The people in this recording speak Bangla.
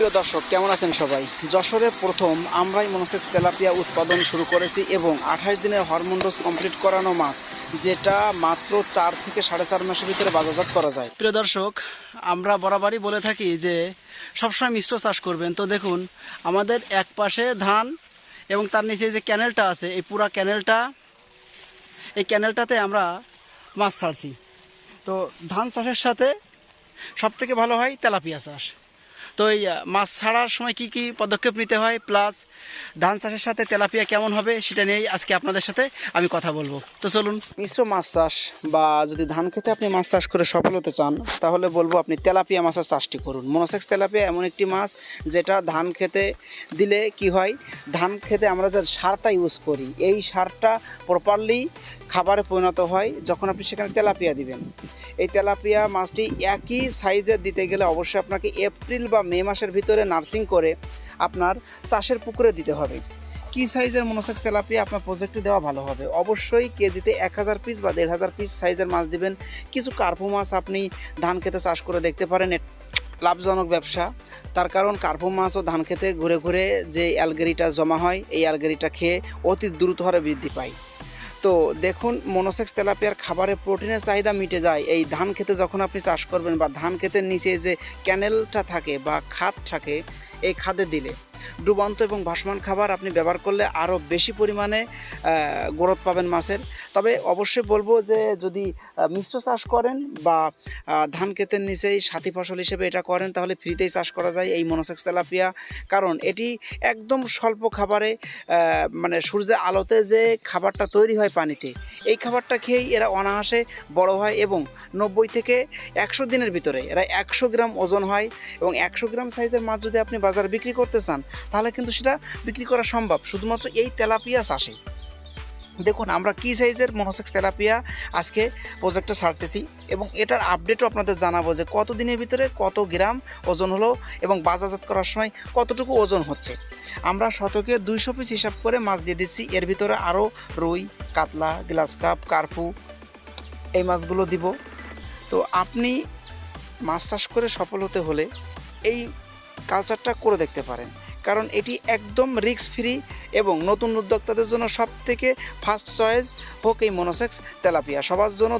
প্রিয় দর্শক, কেমন আছেন সবাই? যশোরে প্রথম আমরাই মনোসেক্স তেলাপিয়া উৎপাদন শুরু করেছি এবং আঠাশ দিনের হরমোন ডোজ কমপ্লিট করানো মাছ, যেটা মাত্র চার থেকে সাড়ে চার মাসের ভিতরে বাজারজাত করা যায়। প্রিয় দর্শক, আমরা বরাবরই বলে থাকি যে সবসময় মিশ্র চাষ করবেন। তো দেখুন, আমাদের এক পাশে ধান এবং তার নিচে যে ক্যানেলটা আছে, এই পুরা ক্যানেলটা, এই ক্যানেলটাতে আমরা মাছ ছাড়ছি। তো ধান চাষের সাথে সব থেকে ভালো হয় তেলাপিয়া চাষ। তো এই মাছ ছাড়ার সময় কি কি পদক্ষেপ নিতে হয় প্লাস ধান চাষের সাথে তেলাপিয়া কেমন হবে সেটা নিয়েই আজকে আপনাদের সাথে আমি কথা বলব। তো চলুন। মিশ্র মাছ চাষ বা যদি ধান খেতে আপনি মাছ চাষ করে সফল হতে চান, তাহলে বলব আপনি তেলাপিয়া মাছের চাষটি করুন। মনোসেক্স তেলাপিয়া এমন একটি মাছ যেটা ধান খেতে দিলে কি হয়, ধান খেতে আমরা যে সারটা ইউজ করি, এই সারটা প্রপারলি খাবারে পরিণত হয় যখন আপনি সেখানে তেলাপিয়া দিবেন। এই তেলাপিয়া মাছটি একই সাইজের দিতে গেলে অবশ্যই আপনাকে এপ্রিল বা মে মাসের ভিতরে নার্সিং করে আপনার চাষের পুকুরে দিতে হবে। কি সাইজের মনোসেক্স তেলাপিয়া আপনার প্রজেক্টে দেওয়া ভালো হবে? অবশ্যই কেজিতে এক হাজার পিস বা দেড় হাজার পিস সাইজের মাছ দিবেন। কিছু কার্পু মাছ আপনি ধান খেতে চাষ করে দেখতে পারেন লাভজনক ব্যবসা। তার কারণ কার্পু মাছ ও ধান খেতে ঘুরে ঘুরে যে অ্যালগেরিটা জমা হয়, এই অ্যালগেরিটা খেয়ে অতি দ্রুত হারে বৃদ্ধি পায়। তো দেখুন, মনোসেক্স তেলাপিয়ার খাবারে প্রোটিনের চাহিদা মিটে যায়। এই ধান খেতে যখন আপনি চাষ করবেন বা ধান খেতের নিচে যে ক্যানেলটা থাকে বা খাদ থাকে, এই খাদে দিলে। ডুবান্ত এবং ভাসমান খাবার আপনি ব্যবহার করলে আরও বেশি পরিমাণে গ্রোথ পাবেন মাছের। তবে অবশ্যই বলব যে যদি মিশ্র চাষ করেন বা ধান ক্ষেতের নিচেই সাথী ফসল হিসেবে এটা করেন, তাহলে ফ্রিতেই চাষ করা যায় এই মনোসেক্স তেলাপিয়া। কারণ এটি একদম স্বল্প খাবারে মানে সূর্যের আলোতে যে খাবারটা তৈরি হয় পানিতে, এই খাবারটা খেয়েই এরা অনায়াসে বড় হয় এবং নব্বই থেকে একশো দিনের ভিতরে এরা একশো গ্রাম ওজন হয় এবং একশো গ্রাম সাইজের মাছ যদি আপনি বাজারে বিক্রি করতে চান তাহলে কিন্তু সেটা বিক্রি করা সম্ভব। শুধুমাত্র এই তেলাপিয়া চাষে। দেখুন, আমরা কী সাইজের মনোসেক্স তেলাপিয়া আজকে প্রজেক্টে ছাড়তেছি এবং এটার আপডেটও আপনাদের জানাব যে কত দিনের ভিতরে কত গ্রাম ওজন হলো এবং বাজারজাত করার সময় কতটুকু ওজন হচ্ছে। আমরা শতকে দুইশো পিস হিসাব করে মাছ দিয়ে দিচ্ছি। এর ভিতরে আরও রুই, কাতলা গ্লাস কাপ কার্পু এই মাছগুলো দিব। তো আপনি মাছ চাষ করে সফল হতে হলে এই কালচারটা করে দেখতে পারেন। কারণ এটি একদম রিস্ক ফ্রি এবং নতুন উদ্যোক্তাদের জন্য সবথেকে ফার্স্ট চয়েস হোক এই মনোসেক্স তেলাপিয়া সবার জন্য